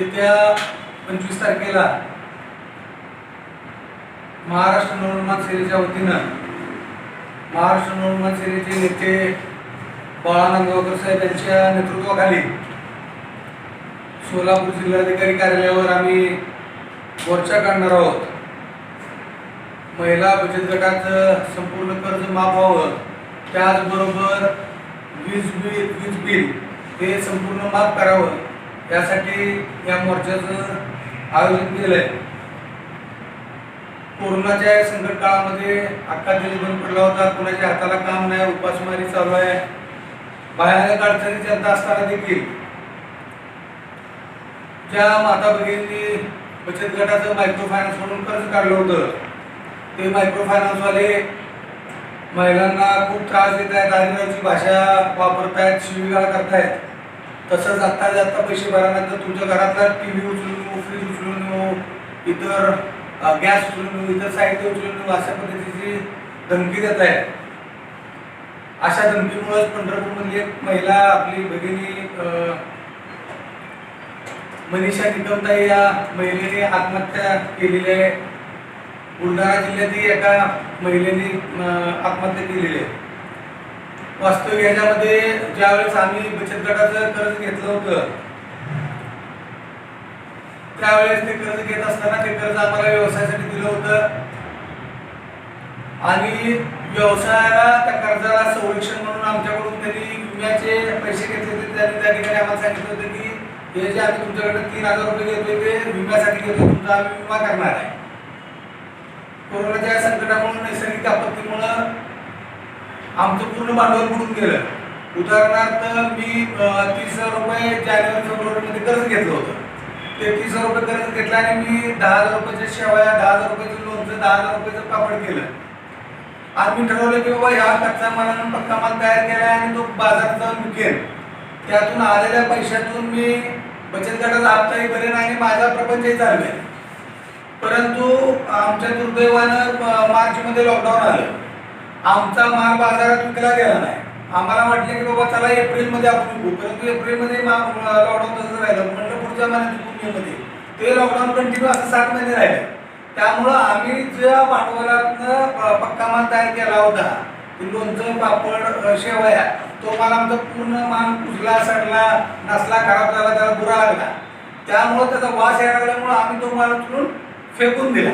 येत्या पंचवीस तारखेला महाराष्ट्र नवनिर्माण सेनेच्या वतीनं महाराष्ट्र नवनिर्माण सेनेचे नेते बाळा नांदगावकर साहेब यांच्या नेतृत्वाखाली सोलापूर जिल्हाधिकारी कार्यालयावर आम्ही मोर्चा काढणार आहोत. महिला बचत गटाचं संपूर्ण कर्ज माफ व्हावं. त्याचबरोबर वीज बिल वीज बिल हे संपूर्ण माफ करावं. यासाठी या मोर्चाचं आयोजन केलं आहे कोरोनाच्या संकट काळामध्ये अख्खा दिवस बंद पडला होता. कोणाच्या हाताला काम नाही उपासमारी चालू आहे. भयानक अडचणी जनता असताना देखील ज्या माता भगिनी बचत गटाचं मायक्रो फायनान्स म्हणून कर्ज काढलं होतं ते मायक्रो फायनान्सवाले महिलांना खूप त्रास देत आहेत. दारिद्र्याची भाषा वापरतायत शिवीगाळ करतायत. तसंच आत्ता जाता पैसे भरल्यानंतर तुमच्या घरातला टी व्ही उचलून येऊ फ्रीज उचलून येऊ इतर गॅस उचलून येऊ इतर साहित्य उचलून येऊ अशा पद्धतीची धमकी देत आहे अशा धमकीमुळेच पंढरपूरमधली एक महिला आपली भगिनी मनीषा निकमताई या महिलेने आत्महत्या केलेली आहे. बुलढाणा जिल्ह्यातील एका महिलेने आत्महत्या केलेली आहे. वास्तविक याच्यामध्ये ज्यावेळेस आम्ही बचत गटाचं कर्ज घेतलं होतं त्यावेळेस ते कर्ज घेत असताना ते कर्ज आम्हाला व्यवसायासाठी दिलं होतं. आणि व्यवसायाला त्या कर्जाला संरक्षण म्हणून आमच्याकडून त्यांनी विम्याचे पैसे घेतले होते. त्यांनी त्या ठिकाणी आम्हाला सांगितलं होतं की हे जे आम्ही तुमच्याकडे तीन हजार रुपये घेतले ते विम्यासाठी घेतोय तुमचा आम्ही विमा करणार आहे. कोरोनाच्या या संकटामुळे नैसर्गिक आपत्तीमुळं आमचं पूर्ण भांडवल बुडून गेलं. उदाहरणार्थ मी तीस हजार रुपये जानेवारी फेब्रुवारीमध्ये कर्ज घेतलं होतं. ते तीस हजार रुपये कर्ज घेतलं आणि मी दहा हजार रुपयाच्या शेवया दहा हजार रुपयाचं लोणचं दहा हजार रुपयाचं पापड केलं. आज मी ठरवलं की बाबा ह्या कच्चा मालानं पक्का माल तयार केला आणि तो बाजारात जाऊन विकेल. त्यातून आलेल्या पैशातून मी बचत गटाचा हप्ताही भरेन आणि माझा प्रपंचही चालवेल परंतु आमच्या दुर्दैवानं मार्चमध्ये लॉकडाऊन आलं. आमचा माल बाजारात विकला गेला नाही. आम्हाला वाटलं की बाबा चला एप्रिलमध्ये आपण विकू. परंतु एप्रिलमध्ये लॉकडाऊन तसंच राहिलं. म्हणलं पुढच्या महिन्यात मेमध्ये. ते लॉकडाऊन कंटिन्यू असं सात महिने राहिले. त्यामुळं आम्ही ज्या भांडवलातनं पक्का माल तयार केला होता ते लोणचं पापड शेवया तो माल आमचा पूर्ण माल कुजला सडला नसला खराब झाला त्याला बुरा लागला. त्यामुळं त्याचा वास यायला लागल्यामुळं आम्ही तो माल उचलून फेकून दिला.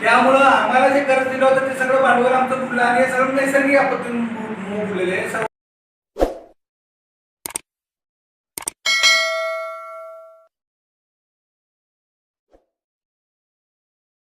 त्यामुळं आम्हाला जे कर्ज दिलं होतं ते सगळं भांडवल आमचं बुडलं आणि हे सगळं नैसर्गिक आपत्ती बुडलेलं आहे.